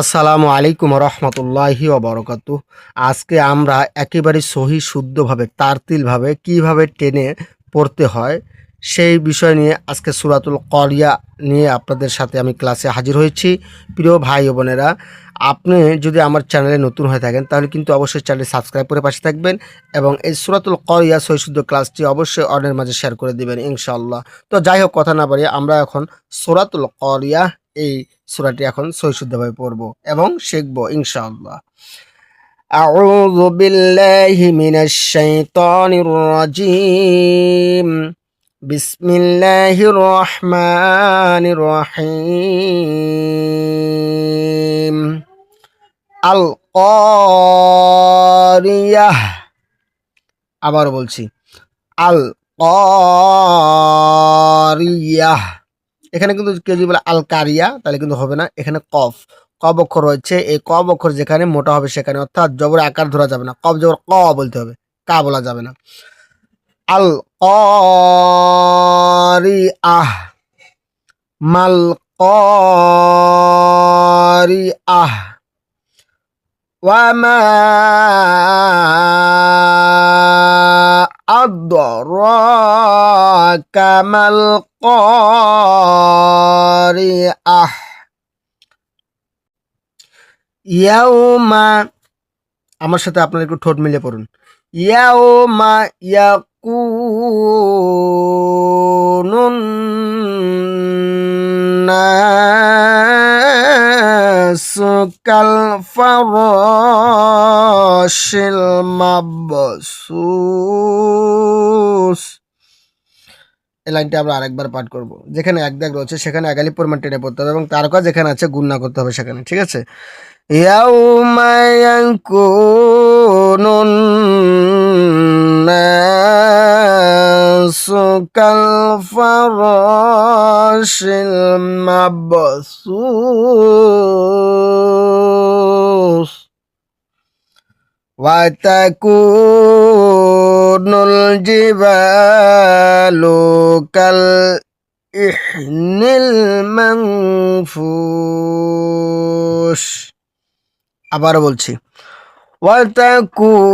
আসসালামু আলাইকুম রহমতুল্লাহি ওবরকাতু আজকে আমরা একেবারে সহি, শুদ্ধভাবে, তারতিলভাবে কীভাবে টেনে পড়তে হয় সেই বিষয় নিয়ে আজকে সুরাতুল করিয়া নিয়ে আপনাদের সাথে আমি ক্লাসে হাজির হয়েছি। প্রিয় ভাই ও বোনেরা, আপনি যদি আমার চ্যানেলে নতুন হয়ে থাকেন, তাহলে কিন্তু অবশ্যই চ্যানেল সাবস্ক্রাইব করে পাশে থাকবেন এবং এই সুরাতুল করিয়া সহি, শুদ্ধ ক্লাসটি অবশ্যই অন্যের মাঝে শেয়ার করে দেবেন ইনশাআল্লাহ। তো যাই হোক, কথা না বাড়িয়ে আমরা এখন সুরাতুল করিয়া এই সূরাটি এখন সহিশুদ্ধভাবে পড়ব এবং শিখব ইনশাআল্লাহ أعوذ بالله من الشيطان الرجيم بسم الله الرحمن الرحيم القارية আবার বলছি আল কারিয়াহ এখানে কিন্তু কেউ যদি বলে আল কারিয়া তাহলে কিন্তু হবে না। এখানে কফ কব অক্ষর রয়েছে। এই কব অক্ষর যেখানে মোটা হবে সেখানে, অর্থাৎ জবর আকার ধরা যাবে না। কব জবর ক বলতে হবে, কা বলা যাবে না। আল আহ মাল আহ ওয়ামা أدراك ما القارعة يوم আমার সাথে আপনারা একটু ঠোঁট মিলিয়ে পড়ুন ইয়াউমা ইয়াকুনুন নাসু কাল ফারাশিল মাবসুস এই লাইনটা আমরা আরেকবার পাঠ করব। যেখানে এক দাগ রয়েছে, সেখানে একালি পরিমাণ টেনে পড়তে হবে এবং তারকা যেখানে আছে গুণ না করতে হবে সেখানে, ঠিক আছে? ইয়াউমা ইয়াকুনুন নাসু কাল ফারাশিল মাবসুস। وتكون الجبال كالإحن المنفوش আবার বলছি وتكون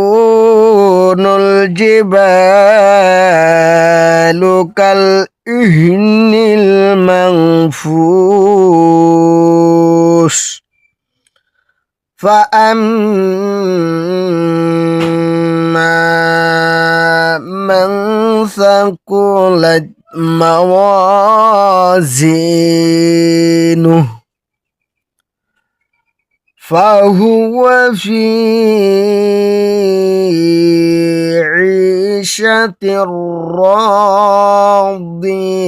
الجبال كالإهن المنفوش فأما من ثقلت موازينه فهو في عيشة راضية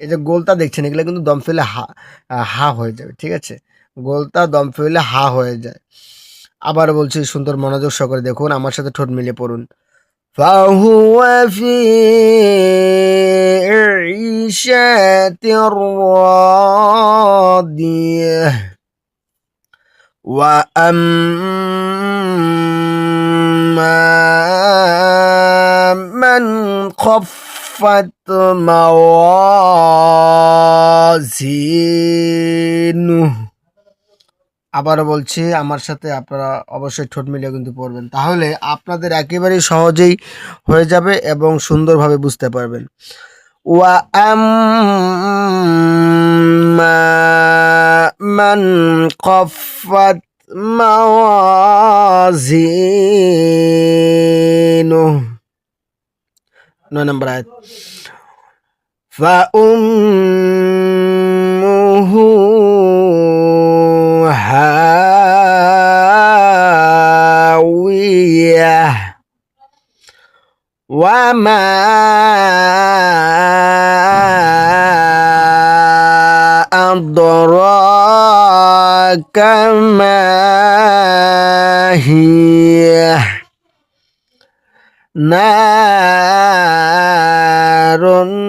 এই যে গোলটা দেখছেন এগুলো কিন্তু দম ফেলে হা হা হয়ে যাবে ঠিক আছে গোলটা দম ফেলে হা হয়ে যায় আবার বলছি সুন্দর মনোযোগ সহকারে দেখুন আমার সাথে ঠোঁট মিলিয়ে পড়ুন فهو في عيشة راضية وأما من خفت موازينه আবার বলছি আমার সাথে আপনারা অবশ্যই ঠোঁট মিলিয়ে কিন্তু পড়বেন তাহলে আপনাদের একেবারেই সহজেই হয়ে যাবে এবং সুন্দরভাবে বুঝতে পারবেন ওয়া আম্মা মান কফাত মাওয়াজিনু নয় নম্বর আয়াত فأمه وما أدراك ما هي. نار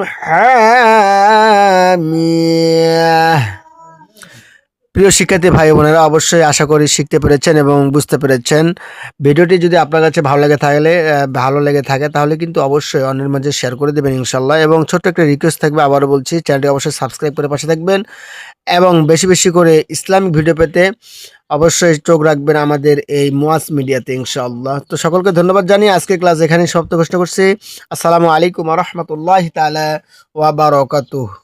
حامية. প্রিয় শিক্ষার্থী ভাই বোনেরা, অবশ্যই আশা করি শিখতে পেরেছেন এবং বুঝতে পেরেছেন। ভিডিওটি যদি আপনার কাছে ভালো লেগে থাকলে ভালো লেগে থাকে, তাহলে কিন্তু অবশ্যই অন্যের মাঝে শেয়ার করে দেবেন ইনশাল্লাহ এবং ছোট্ট একটা রিকোয়েস্ট থাকবে, আবারও বলছি চ্যানেলটি অবশ্যই সাবস্ক্রাইব করে পাশে থাকবেন এবং বেশি বেশি করে ইসলামিক ভিডিও পেতে অবশ্যই চোখ রাখবেন আমাদের এই মোয়াজ মিডিয়াতে ইনশাআল্লাহ। তো সকলকে ধন্যবাদ জানিয়ে আজকের ক্লাস এখানেই সমাপ্ত ঘোষণা করছি। আসসালামু আলাইকুম রহমতুল্লাহ তালা ওয়া বারাকাতুহু।